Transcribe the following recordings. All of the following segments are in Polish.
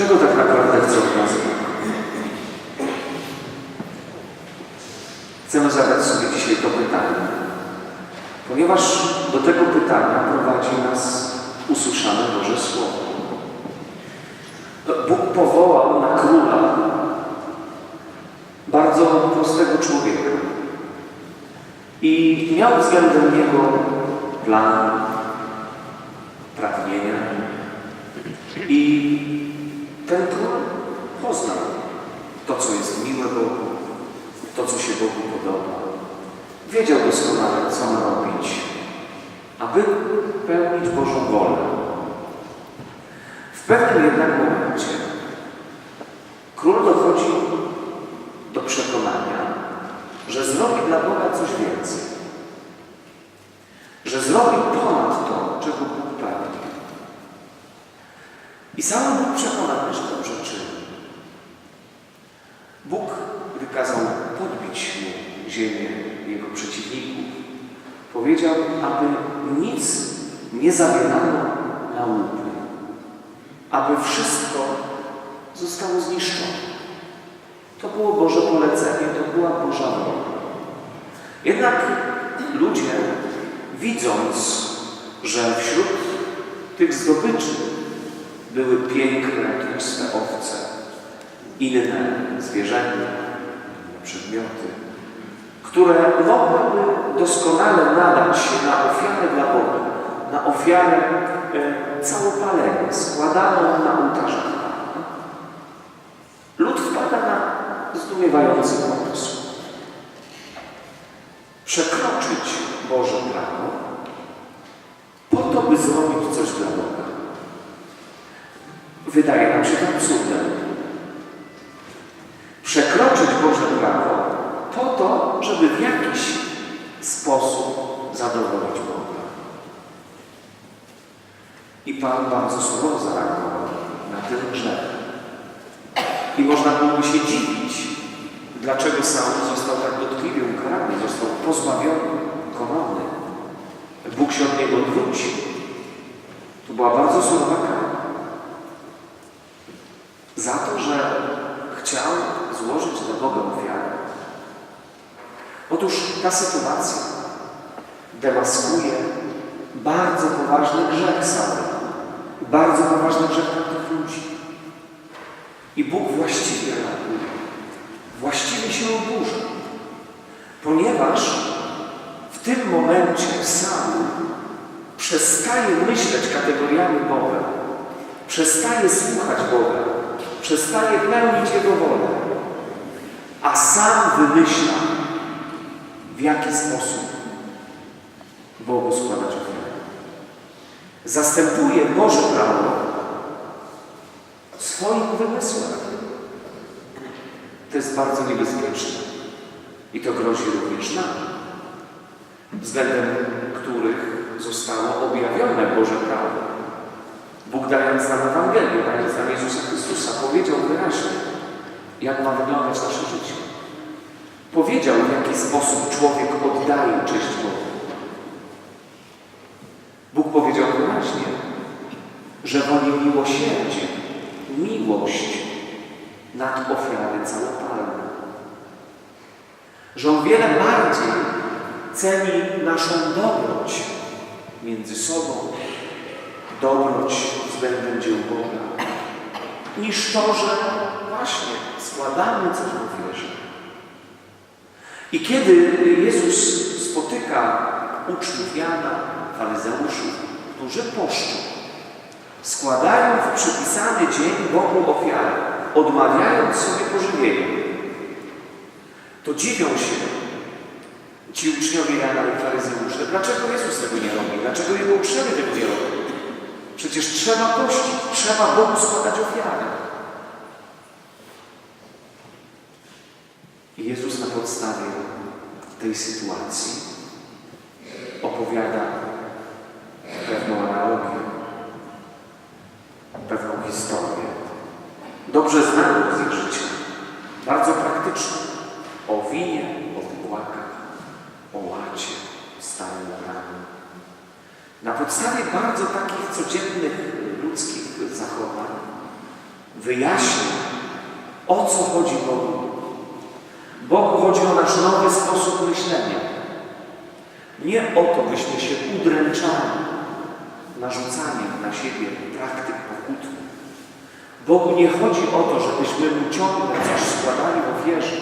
Czego tak naprawdę chce od nas Bóg? Chcemy zadać sobie dzisiaj to pytanie, ponieważ do tego pytania prowadzi nas usłyszane Boże Słowo. Bóg powołał na króla bardzo prostego człowieka i miał względem niego plan, pragnienia i ten król poznał to, co jest miłe Bogu, to, co się Bogu podoba. Wiedział doskonale, co ma robić, aby pełnić Bożą wolę. W pewnym jednak momencie król dochodzi do przekonania, że zrobi dla Boga coś więcej. Że zrobi ponad to, czego Bóg pragnie. I sam Bóg przekonany, że dobrze czyni. Bóg wykazał podbić mu ziemię jego przeciwników. Powiedział, aby nic nie zabierano na łupy. Aby wszystko zostało zniszczone. To było Boże polecenie, to była Boża wola. Jednak ludzie, widząc, że wśród tych zdobyczy były piękne, tłuste owce, inne zwierzęta, przedmioty, które mogłyby doskonale nadać się na ofiarę dla Boga, na ofiarę e, całopalenie, składaną na ołtarzach Pana. Lud wpada na zdumiewający pomysł. Przekroczyć Boże prawo po to, by zrobić coś dla Boga. Wydaje nam się to absurdem. Żeby w jakiś sposób zadowolić Boga. I Pan bardzo surowo zareagował na ten grzech. I można byłoby się dziwić, dlaczego Saul został tak dotkliwie ukarany, został pozbawiony korony. Bóg się od niego odwrócił. To była bardzo surowa kara. Za to, że chciał złożyć dla Boga. Otóż ta sytuacja demaskuje bardzo poważny grzech Saula. Bardzo poważny grzech tamtych ludzi. I Bóg właściwie reaguje. Właściwie się oburza. Ponieważ w tym momencie Saul przestaje myśleć kategoriami Boga. Przestaje słuchać Boga. Przestaje pełnić Jego wolę. A sam wymyśla, w jaki sposób Bogu składać ofiarę. Zastępuje Boże prawo swoim wymysłem. To jest bardzo niebezpieczne. I to grozi również nam, względem których zostało objawione Boże prawo. Bóg dając nam Ewangelię, dając nam Jezusa Chrystusa, powiedział wyraźnie, jak ma wyglądać nasze życie. Powiedział, w jaki sposób człowiek oddaje cześć Bogu. Bóg powiedział wyraźnie, że woli miłosierdzie, miłość nad ofiary całopalne. Że On wiele bardziej ceni naszą dobroć między sobą, dobroć względem dzieł Boga, niż to, że właśnie składamy coś w ofierze. I kiedy Jezus spotyka uczniów Jana, faryzeuszów, którzy poszczą, składają w przypisany dzień Bogu ofiarę, odmawiając sobie pożywienia, to dziwią się ci uczniowie Jana i faryzeusze, dlaczego Jezus tego nie robi, dlaczego Jego uczniowie tego nie robią. Przecież trzeba pościć, trzeba Bogu składać ofiarę. I Jezus na podstawie tej sytuacji opowiada pewną analogię, pewną historię. Dobrze znaną z ich życia, bardzo praktyczną. O winie, o wypłakach, o łacie, starym ranu. Na podstawie bardzo takich codziennych ludzkich zachowań wyjaśnia, o co chodzi Bogu. Bogu chodzi o nasz nowy sposób myślenia. Nie o to, byśmy się udręczali narzucaniem na siebie praktyk pokutnych. Bogu nie chodzi o to, żebyśmy Mu ciągle coś składali w ofierze.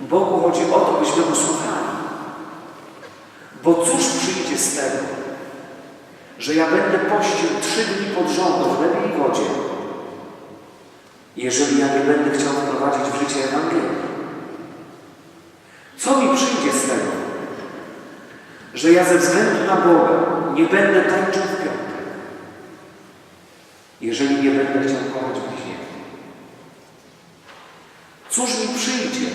Bogu chodzi o to, byśmy Go słuchali. Bo cóż przyjdzie z tego, że ja będę pościł trzy dni pod rząd w i wodzie, jeżeli ja nie będę chciał wprowadzić w życie Ewangelii? Co mi przyjdzie z tego, że ja ze względu na Boga nie będę tańczył w piątek, jeżeli nie będę chciał kochać bliźniego? Cóż mi przyjdzie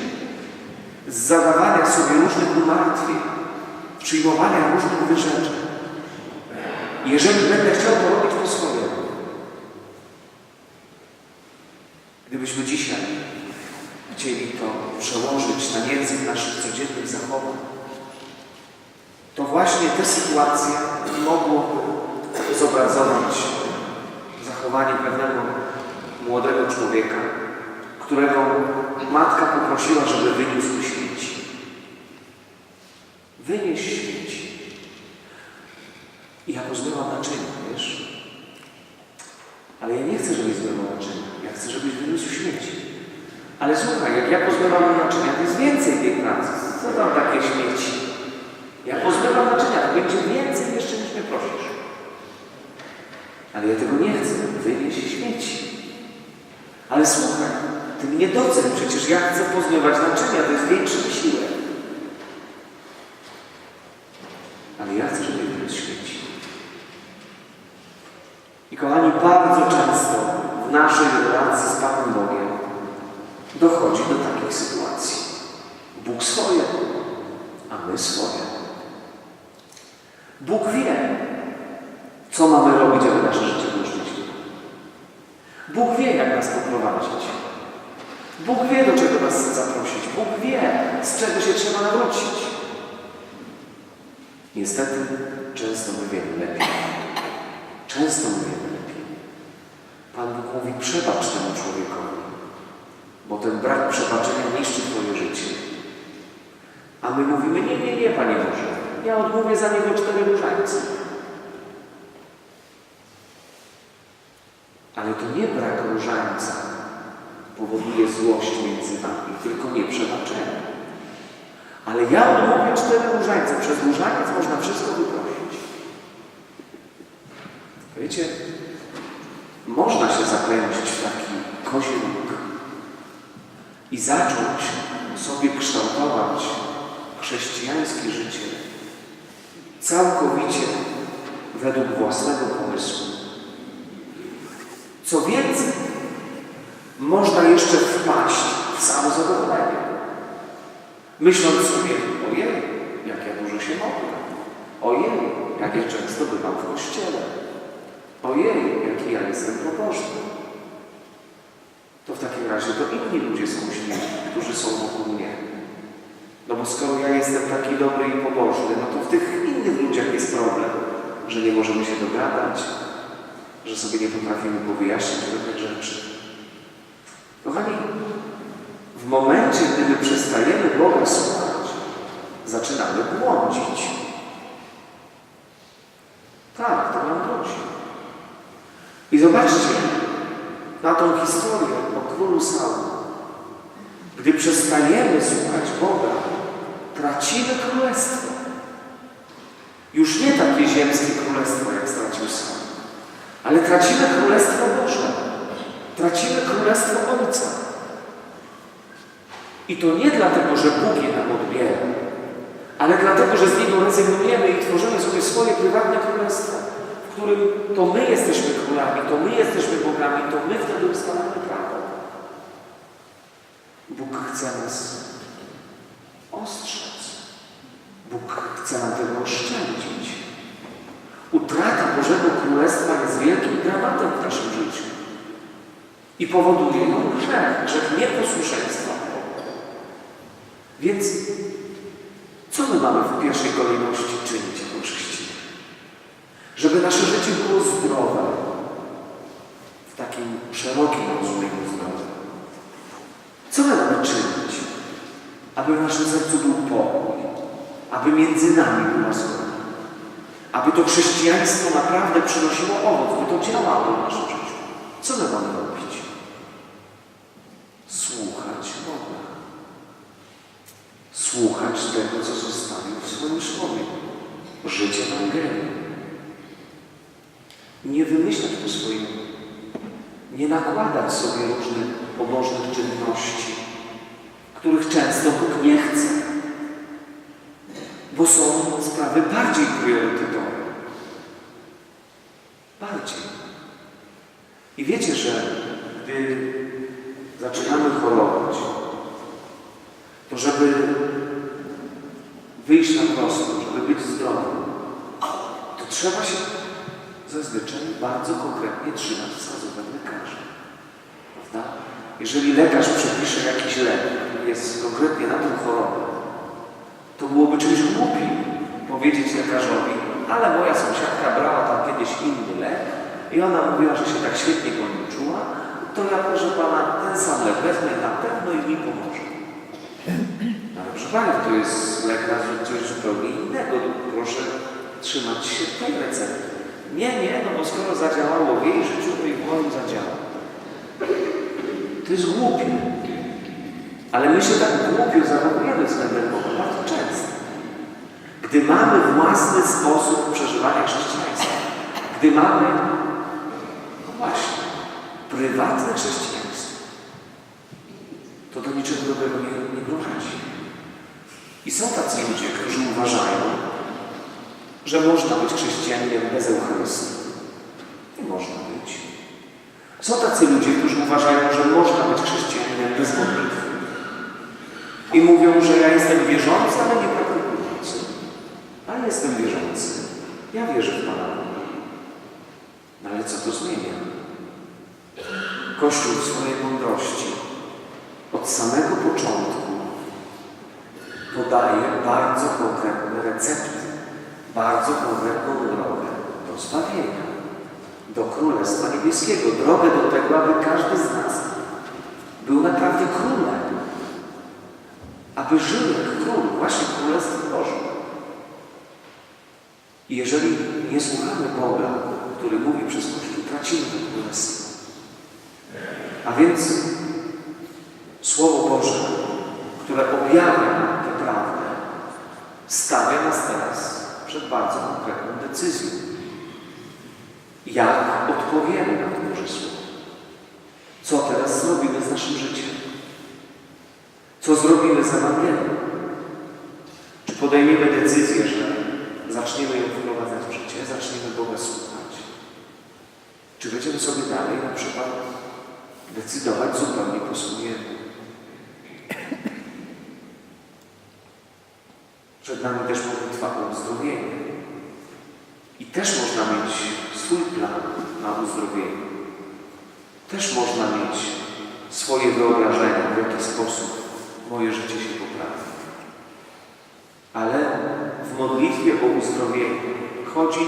z zadawania sobie różnych umartwień, przyjmowania różnych wyrzeczeń, jeżeli będę chciał to robić po swojemu? Gdybyśmy dzisiaj chcieli to przełożyć na język naszych codziennych zachowań, to właśnie te sytuacje mogłoby zobrazować zachowanie pewnego młodego człowieka, którego matka poprosiła, żeby wyniósł śmieci. Wynieś śmieci. I ja pozbyłam naczynia, wiesz? Ale ja nie chcę, żebyś zbywał naczynia. Ja chcę, żebyś wyniósł śmieci. Ale słuchaj, jak ja pozbywam naczynia, to jest więcej tych pracy. Co tam takie śmieci? Ja pozbywam naczynia, to będzie więcej jeszcze niż mnie prosisz. Ale ja tego nie chcę. Wynieś śmieci. Ale słuchaj, ty mnie docen, przecież ja chcę pozbywać naczynia, to jest większy wysiłek. Ale ja chcę, żeby wyniósł śmieci. I kochani, bardzo często w naszej relacji z Panem Bogiem dochodzi do takich sytuacji. Bóg swoje, a my swoje. Bóg wie, co mamy robić, aby nasze życie było szczęśliwe. Bóg wie, jak nas poprowadzić. Bóg wie, do czego nas chce zaprosić. Bóg wie, z czego się trzeba nawrócić. Niestety, często my wiemy lepiej. Często my wiemy lepiej. Pan Bóg mówi, przebacz temu człowiekowi, bo ten brak przebaczenia niszczy Twoje życie. A my mówimy, nie, nie, nie, Panie Boże, ja odmówię za niego cztery różańce. Ale to nie brak różańca powoduje złość między nami, tylko nieprzebaczenie. Ale ja odmówię cztery różańce. Przez różaniec można wszystko wyprosić. Wiecie, można się zakręcić w taki kozi róg i zacząć sobie kształtować chrześcijańskie życie całkowicie według własnego pomysłu. Co więcej, można jeszcze wpaść w samozadowolenie. Myśląc sobie, ojej, jak ja dużo się modlę. Ojej, jak ja często bywam w kościele. Ojej, jaki ja jestem pobożny. To w takim razie to inni ludzie są którzy są wokół mnie. No bo skoro ja jestem taki dobry i pobożny, no to w tych innych ludziach jest problem, że nie możemy się dogadać, że sobie nie potrafimy powyjaśnić pewnych rzeczy. Kochani, w momencie, gdy my przestajemy Boga słuchać, zaczynamy błądzić. Tak, to nam grozi. I zobaczcie na tą historię o królu Saulu. Gdy przestajemy słuchać Boga, tracimy królestwo. Już nie takie ziemskie królestwo, jak stracił Saul, ale tracimy królestwo Boże. Tracimy królestwo Ojca. I to nie dlatego, że Bóg je nam odbiera, ale dlatego, że z Niego rezygnujemy i tworzymy sobie swoje prywatne królestwo, którym to my jesteśmy królami, to my jesteśmy bogami, to my wtedy ustalamy prawo. Bóg chce nas ostrzec. Bóg chce nam tego oszczędzić. Utrata Bożego Królestwa jest wielkim dramatem w naszym życiu. I powoduje ją grzech, grzech nieposłuszeństwa. Więc co my mamy w pierwszej kolejności czynić? Żeby nasze życie było zdrowe w takim szerokim rozumieniu zdrowia. Co my mamy czynić, aby w naszym sercu był pokój, aby między nami była zgoda, aby to chrześcijaństwo naprawdę przynosiło owoc, by to działało w naszym życiu? Co my mamy robić? Słuchać Boga. Słuchać tego, co zostawił w swoim słowie. Żyć Ewangelią. Nie wymyślać po swojemu. Nie nakładać sobie różnych pobożnych czynności, których często Bóg nie chce, bo są sprawy bardziej priorytetowe. Bardziej. I wiecie, że gdy zaczynamy chorować, to żeby wyjść na prostą, żeby być zdrowym, to trzeba się zazwyczaj bardzo konkretnie trzymać wskazówek lekarza. Prawda? Jeżeli lekarz przepisze jakiś lek, jest konkretnie na tą chorobę, to byłoby czymś głupim powiedzieć lekarzowi, ale moja sąsiadka brała tam kiedyś inny lek i ona mówiła, że się tak świetnie go nie czuła, to ja proszę Pana ten sam lek wezmę na pewno i mi pomoże. No ale proszę Pani, to jest lek na coś zupełnie innego. Proszę trzymać się tej recepty. Nie, nie, no bo skoro zadziałało w jej życiu, to i w moim zadziała. To jest głupie. Ale my się tak głupio zachowujemy względem Boga bardzo często. Gdy mamy własny sposób przeżywania chrześcijaństwa, gdy mamy, no właśnie, prywatne chrześcijaństwo, to do niczego dobrego nie, nie prowadzi. I są tacy ludzie, którzy uważają, że można być chrześcijaninem bez Eucharystii. Nie można być. Są tacy ludzie, którzy uważają, że można być chrześcijaninem bez modlitwy. I mówią, że ja jestem wierzący, ale nie praktykujący. Ale jestem wierzący. Ja wierzę w Pana Boga. No ale co to zmienia? Kościół w swojej mądrości od samego początku podaje bardzo konkretne recepty, bardzo konkretną drogę do zbawienia, do Królestwa Niebieskiego, drogę do tego, aby każdy z nas był naprawdę królem, aby żył jak król, właśnie w Bożym. I jeżeli nie słuchamy Boga, który mówi przez Kościół, tracimy to Królestwo. A więc Słowo Boże, które objawia tę prawdę, stawia nas teraz przed bardzo konkretną decyzją. Jak odpowiemy na to Boże Słowo? Co teraz zrobimy z naszym życiem? Co zrobimy z Ewangelią? Czy podejmiemy decyzję, że zaczniemy ją wprowadzać w życie, zaczniemy Boga słuchać? Czy będziemy sobie dalej na przykład decydować zupełnie po swojemu? Przed nami też modlitwa o uzdrowienie. I też można mieć swój plan na uzdrowienie. Też można mieć swoje wyobrażenia, w jaki sposób moje życie się poprawi. Ale w modlitwie o uzdrowienie chodzi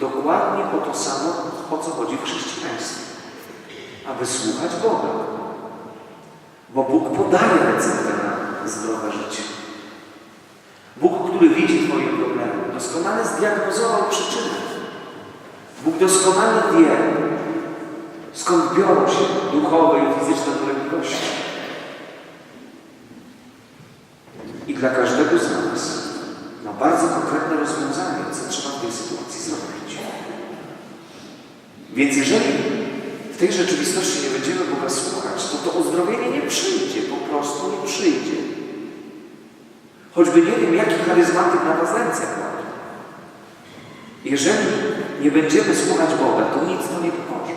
dokładnie o to samo, o co chodzi w chrześcijaństwie. Aby słuchać Boga. Bo Bóg podaje receptę na zdrowe życie. Bóg, który widzi Twoje problemy, doskonale zdiagnozował przyczynę. Bóg doskonale wie, skąd biorą się duchowe i fizyczne dolegliwości. I dla każdego z nas ma bardzo konkretne rozwiązanie, co trzeba w tej sytuacji zrobić. Więc jeżeli w tej rzeczywistości nie będziemy Boga słuchać, to to uzdrowienie nie przyjdzie, po prostu nie przyjdzie. Choćby nie wiem, jaki charyzmatyk na was ręce kładł. Jeżeli nie będziemy słuchać Boga, to nic to nie pomoże.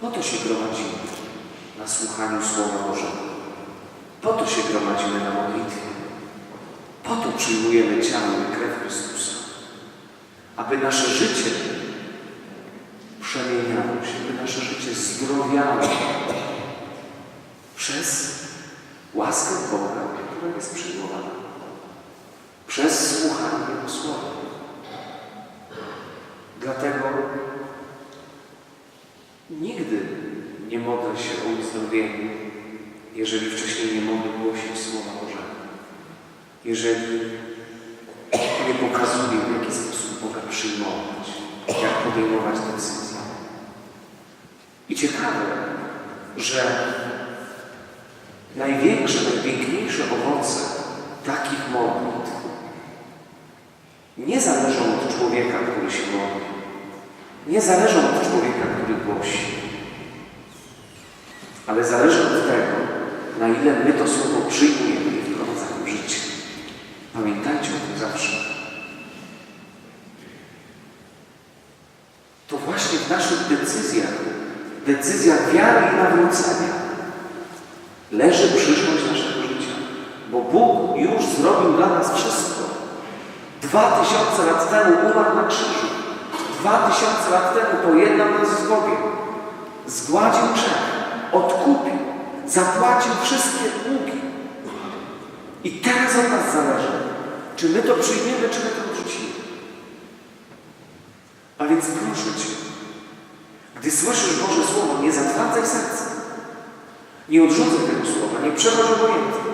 Po to się gromadzimy na słuchaniu Słowa Bożego. Po to się gromadzimy na modlitwie. Po to przyjmujemy ciało i krew Chrystusa. Aby nasze życie przemieniało się, by nasze życie zdrowiało przez łaskę Boga, która jest przyjmowana, przez słuchanie Jego Słowa. Dlatego nigdy nie modlę się o uzdrowienie, jeżeli wcześniej nie mogę głosić Słowa Bożego. Jeżeli nie pokazuję, w jaki sposób Boga przyjmować, jak podejmować decyzje. I ciekawe, że największe, najpiękniejsze owoce takich modlitw nie zależą od człowieka, który się modli. Nie zależą od człowieka, który głosi. Ale zależy od tego, na ile my to słowo przyjmujemy i wprowadzamy w życie. Pamiętajcie o tym zawsze. To właśnie w naszych decyzjach, decyzjach wiary i nawrócenia leży przyszłość naszego życia. Bo Bóg już zrobił dla nas wszystko. Dwa tysiące lat temu umarł na krzyżu. Dwa tysiące lat temu pojednał nas z Bogiem. Zgładził grzech, odkupił, zapłacił wszystkie długi. I teraz od nas zależy, czy my to przyjmiemy, czy my to odrzucimy. A więc proszę Cię, gdy słyszysz Boże Słowo, nie zatwardzaj serca. Nie odrzucaj tego słowa, nie przechodź obojętnie.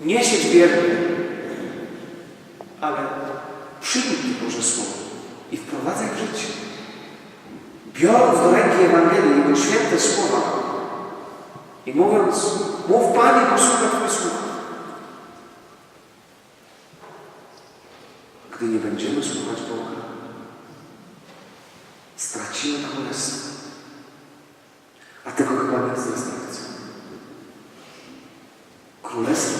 Nie siedź biernie, ale przyjmij Boże Słowo i wprowadzaj w życie. Biorąc do ręki Ewangelię, Jego święte słowa i mówiąc, mów Panie, bo słucha Twój słucha. Gdy nie będziemy słuchać Boga, stracimy królestwo. A tego chyba nikt z